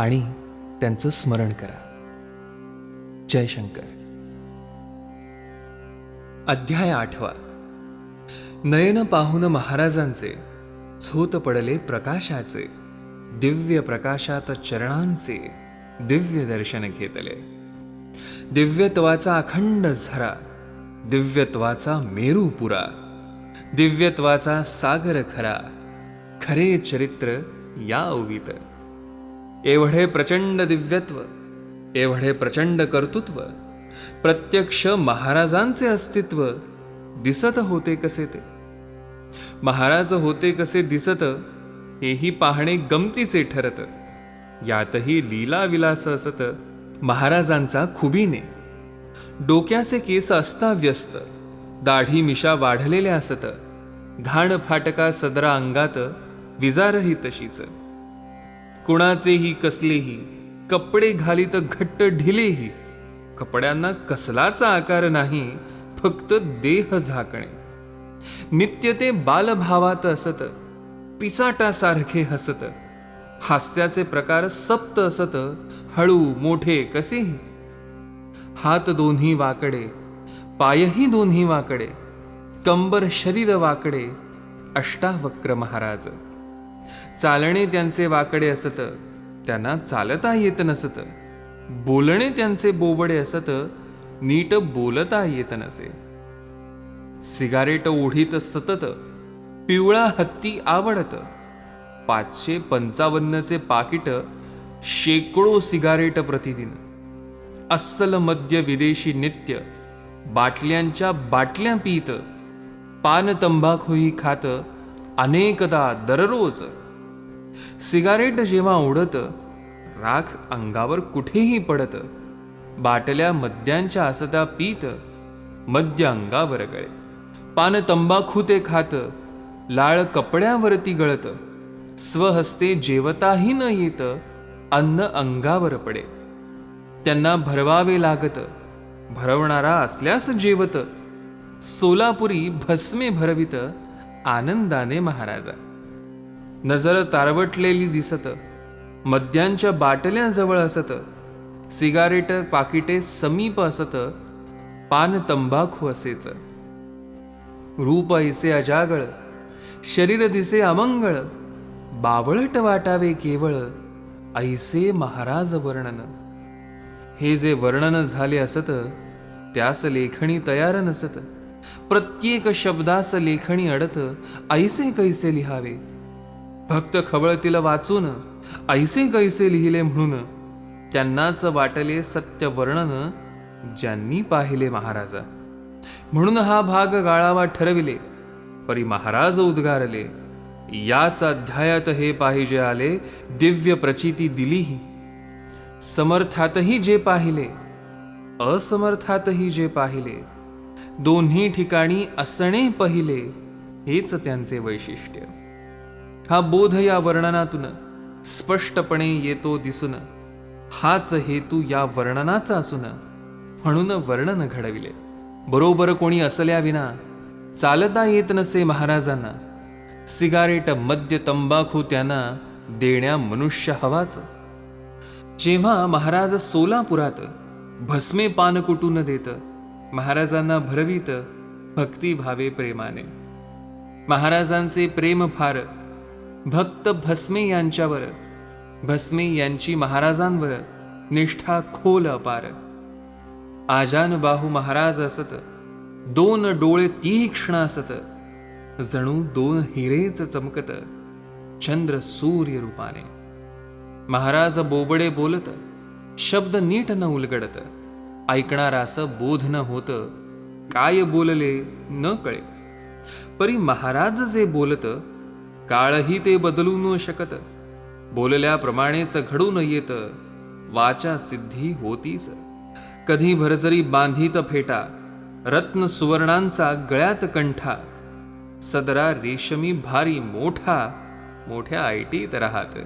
आणि त्यांचं स्मरण करा. जयशंकर अध्याय आठवा. नयन पाहून महाराजांचे झोत पडले प्रकाशाचे दिव्य प्रकाशात चरणांचे दिव्य दर्शन घेतले. दिव्यत्वाचा अखंड झरा दिव्यत्वाचा मेरू पुरा दिव्यत्वाचा सागर खरा खरे चरित्र या ओवीत. एवढे प्रचंड दिव्यत्व एवढे प्रचंड कर्तृत्व प्रत्यक्ष महाराजांचे अस्तित्व दिसत होते कसे ते? महाराज होते कसे दिसत हेही पाहणे गमतीचे ठरत. यातही लीला विलास असत महाराजांचा खुबीने. डोक्याचे केस अस्ताव्यस्त दाढी मिशा वाढलेल्या असत घाण फाटका सदरा अंगात विजारही तशीच. कुणाचेही कसलेही कपडे घालीत घट्ट ढिलेही कपड्यांना कसलाचा आकार नाही फक्त देह झाकणे. नित्य ते बालभावात असत पिसाटासारखे हसत हास्याचे प्रकार सप्त असत हळू मोठे कसेही. हात दोन्ही वाकडे पायही दोन्ही वाकडे कंबर शरीर वाकडे अष्टावक्र महाराज. चालणे त्यांचे वाकडे असत त्यांना चालता येत नसत. बोलणे त्यांचे बोबडे असत नीट बोलता येत नसे. सिगारेट ओढीत सतत पिवळा हत्ती आवडत. पाचशे पंचावन्नचे पाकिट शेकडो सिगारेट प्रतिदिन. अस्सल मद्य विदेशी नित्य बाटल्यांच्या बाटल्या पित. पान तंबाखूही खात अनेकदा दररोज सिगारेट जेव्हा ओढतं राख अंगावर कुठेही पडत. बाटल्या मद्यांच्या असता पीत मद्य अंगावर गळे. पान तंबाखू ते खात लाळ कपड्यावरती गळत. स्वहस्ते जेवताही न येत अन्न अंगावर पडे. त्यांना भरवावे लागत भरवणारा असल्यास जेवत. सोलापुरी भस्मे भरवित आनंदाने महाराजा. नजर तारवटलेली दिसत मद्यांच्या बाटल्या जवळ असत सिगारेट पाकिटे समीप असत पान तंबाखू असेच. रूप ऐसे अजागळ शरीर दिसे अमंगळ बावळट वाटावे केवळ ऐसे महाराज वर्णन. हे जे वर्णन झाले असत त्यास लेखणी तयार नसत. प्रत्येक शब्दास लेखणी अडत ऐसे कैसे लिहावे? भक्त खवळतील वाचून ऐसे कैसे लिहिले म्हणून त्यांनाच वाटले सत्य वर्णन ज्यांनी पाहिले महाराजा. म्हणून हा भाग गाळावा ठरविले परी महाराज उद्गारले याच अध्यायात हे पाहिजे आले दिव्य प्रचिती दिलीही. समर्थातही जे पाहिले असमर्थातही जे पाहिले दोन्ही ठिकाणी असणे पहिले हेच त्यांचे वैशिष्ट्य. हा बोध या वर्णनातून स्पष्टपणे येतो दिसून. हाच हेतू या वर्णनाचा असून. म्हणून वर्णन घडविले. बरोबर कोणी असल्याविना चालता येत नसे महाराजांना. सिगारेट मद्य तंबाखू त्यांना देण्या मनुष्य हवाच. जेव्हा महाराज सोलापुरात भस्मे पान कुटून देत महाराजांना भरवीत भक्तिभावे प्रेमाने. महाराजांचे प्रेम फार भक्त भस्मे यांच्यावर भस्मे यांची महाराजांवर निष्ठा खोल अपार. आजान बाहू महाराज असत दोन डोळे तीक्ष्ण असत जणू दोन हिरेच चमकत चंद्र सूर्य रूपाने. महाराज बोबडे बोलत शब्द नीट न उलगडत ऐकणारास बोध न होत काय बोलले न कळे. परी महाराज जे बोलत काळही ते बदलू न शकत. बोलल्याप्रमाणेच घडून येत वाचा सिद्धी होतीच कधी भरजरी बांधीत फेटा रत्न सुवर्णांचा गळ्यात कंठा. सदरा रेशमी भारी मोठा मोठ्या आयटीत राहत.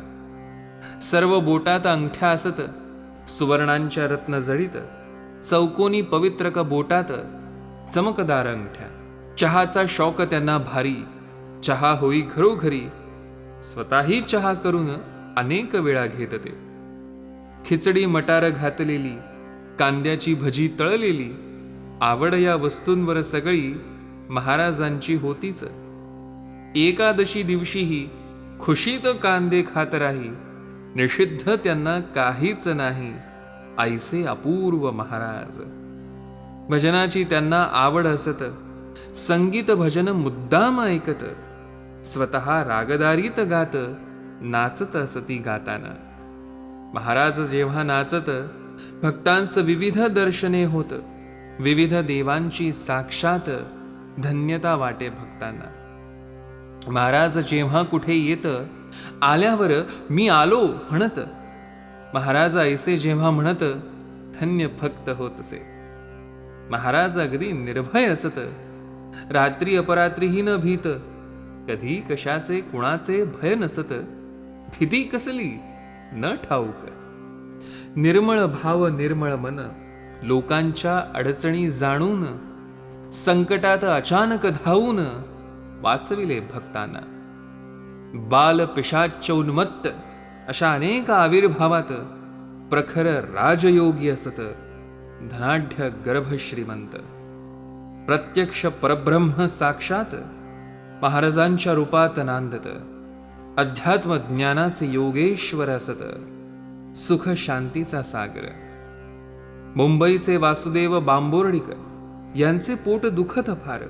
सर्व बोटात अंगठ्या असत सुवर्णांच्या रत्न जळीत चौकोनी पवित्र क बोटात चमकदार अंगठ्या. चहाचा शौक त्यांना भारी चहा होई घरोघरी स्वतःही चहा करून अनेक वेळा घेत ते खिचडी मटार घातलेली कांद्याची भजी तळलेली आवड या वस्तूंवर सगळी महाराजांची होतीच. एकादशी दिवशीही खुशीत कांदे खात राही निषिद्ध त्यांना काहीच नाही ऐसे अपूर्व महाराज. भजनाची त्यांना आवड असत संगीत भजन मुद्दाम ऐकत. स्वतः रागदारीत गात नाचत असती गाताना. महाराज जेव्हा नाचत भक्तांचं विविध दर्शने होत विविध देवांची साक्षात धन्यता वाटे भक्तांना. महाराज जेव्हा कुठे येत आल्यावर मी आलो म्हणत. महाराज ऐसे जेव्हा म्हणत धन्य भक्त होत असे महाराज अगदी निर्भय असत. रात्री अपरात्रीही न भीत कधी कशाचे कुणाचे भय नसत भीती कसली न ठाऊक. निर्मळ भाव निर्मळ मन लोकांच्या अडचणी जाणून संकटात अचानक धावून वाचविले भक्तांना. बाल पिशाच्योन्मत्त अशा अनेक आविर्भावात प्रखर राजयोगी असत धनाढ्य गर्भ श्रीमंत प्रत्यक्ष परब्रह्म साक्षात महाराजांच्या रूपात नांदत. अध्यात्म ज्ञानाचे योगेश्वर असत. सुख शांतीचा सागर. मुंबईचे वासुदेव बांबोर्डीकर यांचे पोट दुखत फार.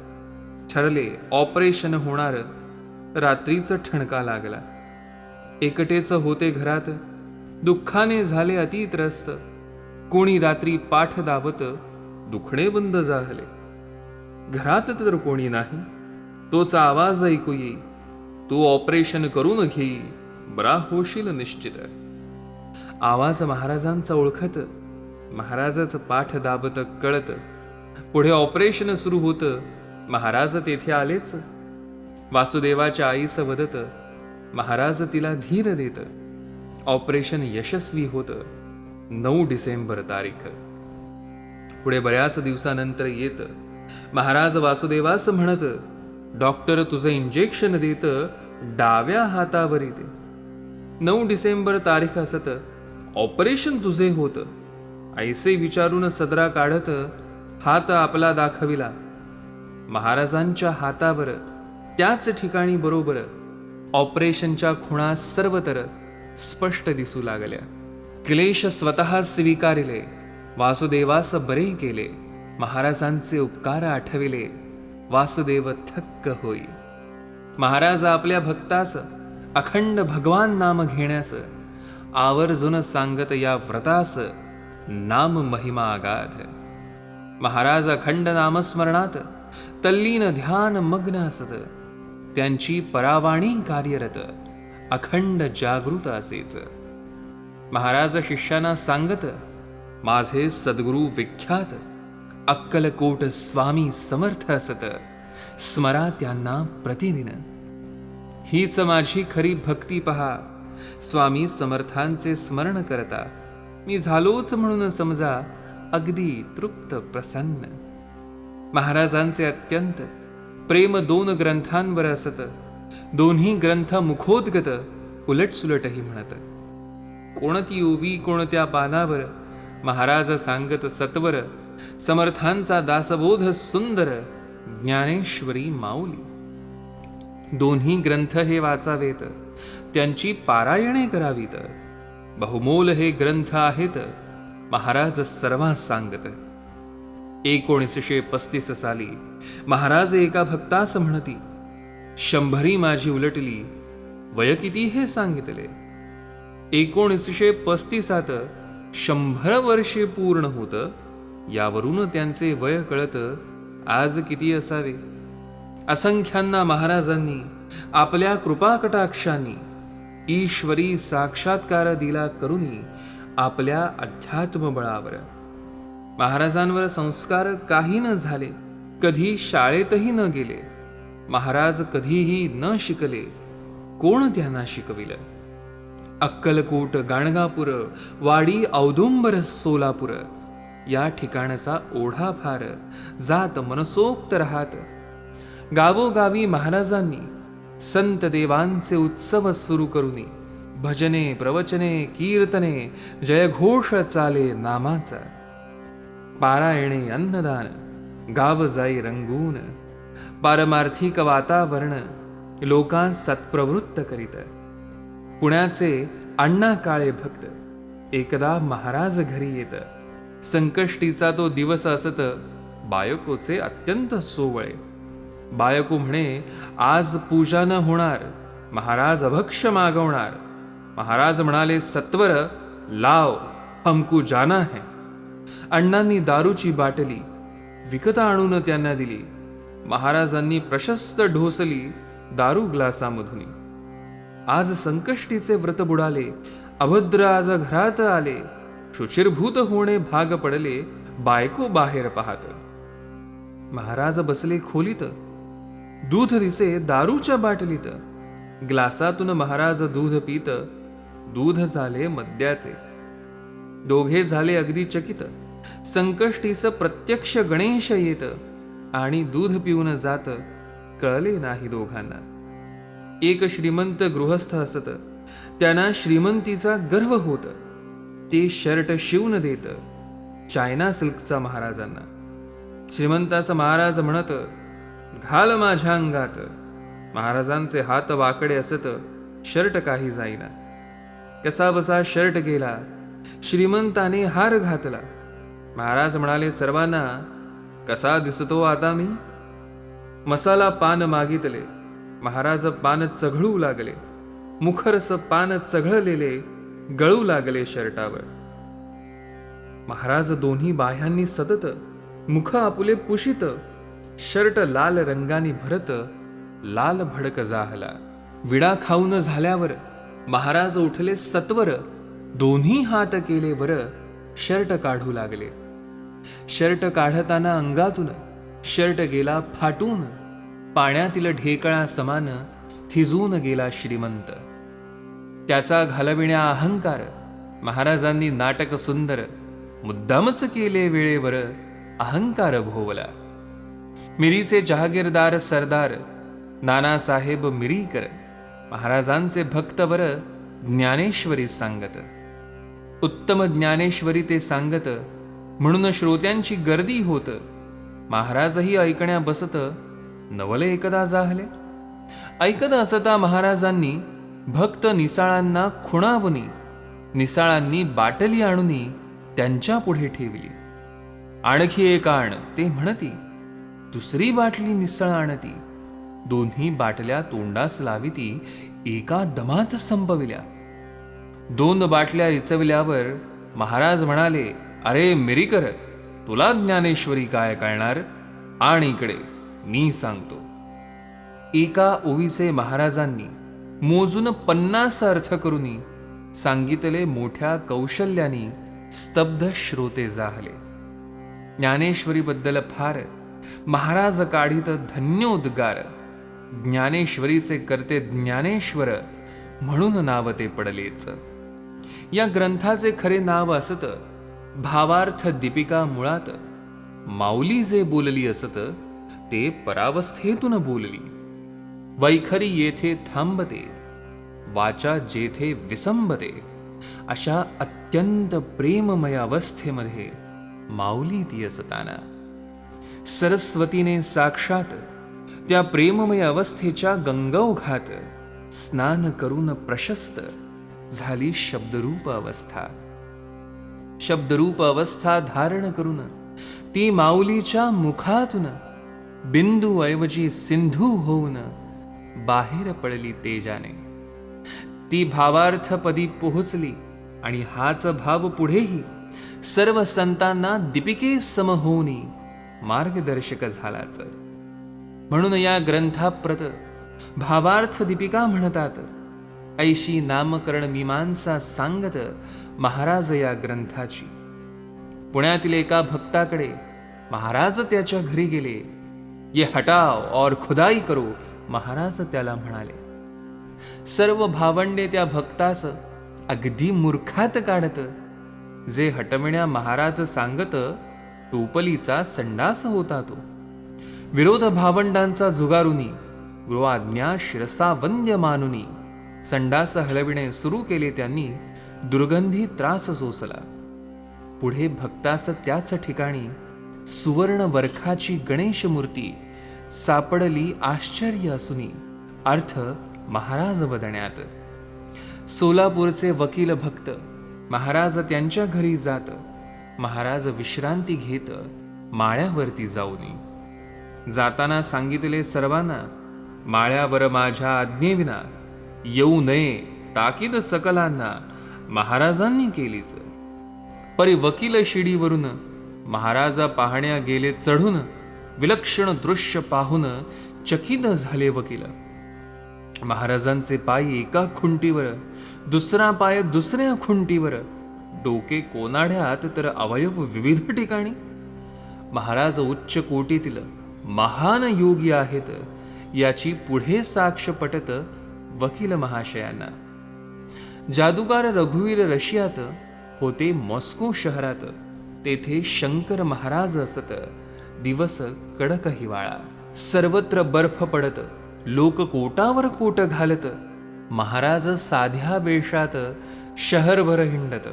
ठरले ऑपरेशन होणार. रात्रीचं ठणका लागला. एकटेच होते घरात. दुःखाने झाले अतित्रस्त. कोणी रात्री पाठ दाबत दुखणे बंद झाले. घरात तर कोणी नाही. तोचा आवाज ऐकू येई. तू ऑपरेशन करून घेई बरा होशील निश्चित. आवाज महाराजांचा ओळखत. महाराजाचं पाठ दाबत कळत. पुढे ऑपरेशन सुरू होतं. महाराज तेथे आलेच. वासुदेवाच्या आईस वदत. महाराज तिला धीर देत. ऑपरेशन यशस्वी होतं. नऊ डिसेंबर तारीख. पुढे बऱ्याच दिवसानंतर येत. महाराज वासुदेवास म्हणत. डॉक्टर तुझं इंजेक्शन देत डाव्या हातावर येते. नऊ डिसेंबर तारीख असत ऑपरेशन तुझे होत. ऐसे विचारून सदरा काढत हात आपला दाखविला. महाराजांच्या हातावर त्याच ठिकाणी बरोबर ऑपरेशनच्या खुणा सर्वतर स्पष्ट दिसू लागल्या. क्लेश स्वतः स्वीकारिले वासुदेवास बरे केले महाराजांचे उपकार आठविले. वासुदेव थक्क होई. महाराज आपल्या भक्तास अखंड भगवान नाम घेण्यास आवर्जून सांगत या व्रतास नाम महिमा अगाध महाराज अखंड नामस्मरणात तल्लीन ध्यान मग्न असत. त्यांची परावाणी कार्यरत अखंड जागृत असेच. महाराज शिष्यांना सांगत माझे सद्गुरू विख्यात अक्कलकोट स्वामी समर्थ असत. स्मरा त्यांना प्रतिदिन. हीच माझी खरी भक्ती पहा. स्वामी समर्थांचे स्मरण करता. मी झालोच म्हणून समजा अगदी तृप्त प्रसन्न. महाराजांचे अत्यंत. प्रेम दोन ग्रंथांवर असत. दोन्ही ग्रंथ मुखोद्गत उलटसुलटही म्हणत. कोणती ओवी कोणत्या पानावर? महाराज सांगत सत्वर समर्थांचा दासबोध सुंदर ज्ञानेश्वरी माऊली. दोन्ही ग्रंथ हे वाचावेत त्यांची पारायणे करावीत. बहुमोल हे ग्रंथ आहेत महाराज सर्वांस सांगत. एकोणीसशे पस्तीस साली महाराज एका भक्तास म्हणती शंभरी माझी उलटली वय किती हे सांगितले? एकोणीसशे पस्तीसात शंभर वर्षे पूर्ण होत यावरून त्यांचे वय कळत. आज किती असावे? असंख्यांना महाराजांनी आपल्या कृपाकटाक्षांनी ईश्वरी साक्षात्कार दिला करूनही आपल्या अध्यात्म बळावर महाराजांवर संस्कार काही न झाले कधी शाळेतही न गेले महाराज कधीही न शिकले कोण त्यांना शिकविलं? अक्कलकोट गाणगापूर वाडी औदुंबर सोलापूर या ठिकाणचा ओढा फार जात मनसोक्त राहत. गावोगावी महाराजांनी संत देवांचे उत्सव सुरू करुनी. भजने प्रवचने कीर्तने जयघोष चाले नामाचा. पारायणे अन्नदान गाव जाई रंगून. पारमार्थिक वातावरण लोकांस सत्प्रवृत्त करीत. पुण्याचे अण्णा काळे भक्त एकदा महाराज घरी येत. संकष्टीचा तो दिवस असत बायकोचे अत्यंत सोवळे. बायको म्हणे आज पूजा न होणार महाराज अभक्ष मागवणार. महाराज म्हणाले सत्वर लाव हमकू जाना है. अण्णांनी दारूची बाटली विकत आणून त्यांना दिली. महाराजांनी प्रशस्त ढोसली दारू ग्लासामधून. आज संकष्टीचे व्रत बुडाले अभद्र आज घरात आले. शुचिरभूत होणे भाग पडले बायको बाहेर पाहत. महाराज बसले खोलीत. दूध दिसे दारूच्या बाटलीत. ग्लासातून महाराज दूध पित. दूध झाले मद्याचे. दोघे झाले अगदी चकित. संकष्टीस प्रत्यक्ष गणेश येत. आणि दूध पिऊन जात. कळले नाही दोघांना. एक श्रीमंत गृहस्थ असत. त्यांना श्रीमंतीचा गर्व होत. ते शर्ट शिवून देत चायना सिल्कचा महाराजांना. श्रीमंताचा महाराज म्हणत घाल माझ्या अंगात. महाराजांचे हात वाकडे असत शर्ट काही जाईना. कसा बसा शर्ट गेला श्रीमंताने हार घातला. महाराज म्हणाले सर्वांना कसा दिसतो आता मी? मसाला पान मागितले. महाराज पान चघळू लागले. मुखरस पान चघळलेले. गळू लागले शर्टावर. महाराज दोन्ही बाह्यांनी सतत मुख आपुले पुशित शर्ट लाल रंगाने भरत लाल भडक जाहला. विडा खाऊन झाल्यावर महाराज उठले सत्वर दोन्ही हात केले वर शर्ट काढू लागले. शर्ट काढताना अंगातून शर्ट गेला फाटून पाण्यातील ढेकळा समान थिजून गेला श्रीमंत. त्याचा घालविण्या अहंकार महाराजांनी नाटक सुंदर मुद्दामच केले वेळेवर अहंकार भोवला. मिरीचे जहागीरदार सरदार नानासाहेब मिरीकर महाराजांचे भक्तवर ज्ञानेश्वरी सांगत. उत्तम ज्ञानेश्वरी ते सांगत म्हणून श्रोत्यांची गर्दी होत. महाराजही ऐकण्या बसत नवले एकदा जाहले. ऐकत असता महाराजांनी भक्त निसाळांना खुणावुनी निसाळांनी बाटली आणुनी त्यांच्या पुढे ठेवली. आणखी एक आण ते म्हणती दुसरी बाटली निसळ आणती. दोन्ही बाटल्या तोंडास लाविती एका दमात संपविल्या. दोन बाटल्या रिचविल्यावर महाराज म्हणाले अरे मिरीकर तुला ज्ञानेश्वरी काय कळणार? आणि इकडे मी सांगतो. एका ओवीचे महाराजांनी मोजून पन्नास अर्थ करुनी सांगितले मोठ्या कौशल्यानी स्तब्ध श्रोते जाहले. ज्ञानेश्वरीबद्दल फार महाराज काढीत धन्योद्गार ज्ञानेश्वरीचे करते ज्ञानेश्वर म्हणून नाव ते पडलेच. या ग्रंथाचे खरे नाव असत भावार्थ दीपिका मुळात माऊली जे बोलली असत ते परावस्थेतून बोलली. वैखरी येथे थांबते वाचा जेथे विसंबते अशा अत्यंत प्रेममय अवस्थेमध्ये माऊली ती असताना सरस्वतीने साक्षात त्या प्रेममय अवस्थेच्या गंगौघात स्नान करून प्रशस्त झाली शब्दरूप अवस्था. शब्दरूप अवस्था धारण करून ती माऊलीच्या मुखातून बिंदू ऐवजी सिंधू होऊन बाहेर पडली तेजाने. ती भावार्थपदी पोहोचली आणि हाच भाव पुढेही सर्व संतांना दीपिके सम होऊनी मार्गदर्शक झालाच. म्हणून या ग्रंथाप्रत भावार्थ दीपिका म्हणतात ऐशी नामकरण मीमांसा सांगत महाराज या ग्रंथाची. पुण्यातील एका भक्ताकडे महाराज त्याच्या घरी गेले. ये हटाव और खुदाई करो महाराज त्याला म्हणाले सर्व भावंडे त्या भक्तास अगदी मूर्खात काढत. जे हटविण्या महाराज सांगत टोपलीचा संडास होता तो. विरोध भावंडांचा जुगारुनी गृहाज्ञा शिरसा वंद्य मानुनी संडास हलविणे सुरू केले त्यांनी दुर्गंधी त्रास सोसला. पुढे भक्तास त्याच ठिकाणी सुवर्ण वर्खाची गणेश मूर्ती सापडली आश्चर्य असूनी अर्थ महाराज वदण्यात. सोलापूरचे वकील भक्त महाराज त्यांच्या घरी जात महाराज विश्रांती घेत माळ्यावरती जाऊनी जाताना सांगितले सर्वांना माळ्यावर माझ्या आज्ञेविना येऊ नये ताकीद सकलांना महाराजांनी केलीच. परी वकील शिडीवरून महाराजा पाहण्या गेले चढून विलक्षण दृश्य पाहून चकित झाले वकील महाराजांचे पाय एका खुंटीवर दुसरा पाय दुसऱ्या खुंटीवर डोके कोनाड्यात तर अवयव विविध ठिकाणी. महाराज उच्च कोटीतील महान योगी आहेत याची पुढे साक्ष पटत वकील महाशयांना. जादूगार रघुवीर रशियात होते मॉस्को शहरात तेथे शंकर महाराज असत. दिवस कडक हिवाळा. सर्वत्र बर्फ पडत लोक कोटावर कोट घालत महाराज साध्या वेशात शहरभर हिंडत.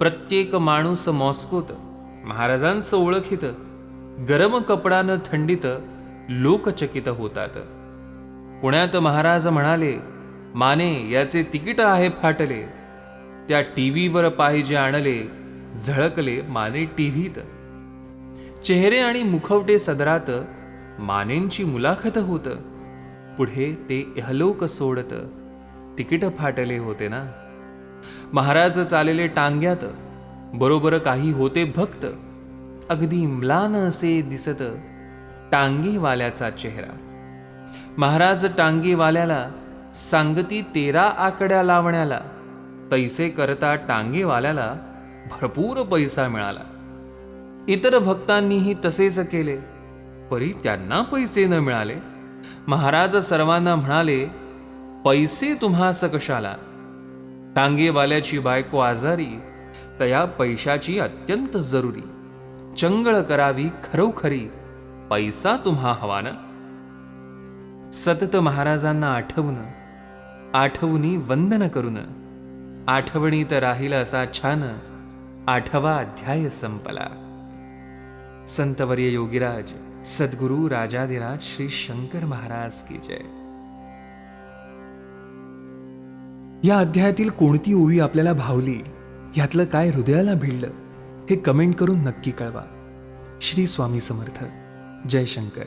प्रत्येक माणूस मॉस्कोत महाराजांचं ओळखीत गरम कपडानं थंडीत लोकचकित होतात. पुण्यात महाराज म्हणाले माने याचे तिकीट आहे फाटले. त्या टीव्हीवर पाहिजे आणले झळकले माने टीव्हीत. चेहरे आणि मुखवटे सदरात मानेंची मुलाखत होत. पुढे ते इहलोक सोडत. तिकीट फाटले होते ना. महाराज चालेले टांग्यात. बरोबर काही होते भक्त. अगदी म्लान असे दिसत टांगेवाल्याचा चेहरा. महाराज टांगेवाल्याला सांगती तेरा आकड्या लावण्याला. तैसे करता टांगेवाल्याला भरपूर पैसा मिळाला. इतर भक्तांनीही तसेच केले परी त्यांना पैसे न मिळाले. महाराज सर्वांना म्हणाले पैसे तुम्हास कशाला टांगेवाल्याची बायको आजारी तया पैशाची अत्यंत जरुरी. चंगळ करावी खरोखरी पैसा तुम्हा हवा ना सतत महाराजांना आठवून आठवणी वंदन करून आठवणीत राहील असा छान आठवा अध्याय संपला. संतवर्य योगीराज सद्गुरु राजाधिराज श्री शंकर महाराज की जय. या अध्यायातील कोणती ओवी आपल्याला भावली यातलं काय हृदयाला भिडलं हे कमेंट करून नक्की कळवा. श्री स्वामी समर्थ. जय शंकर.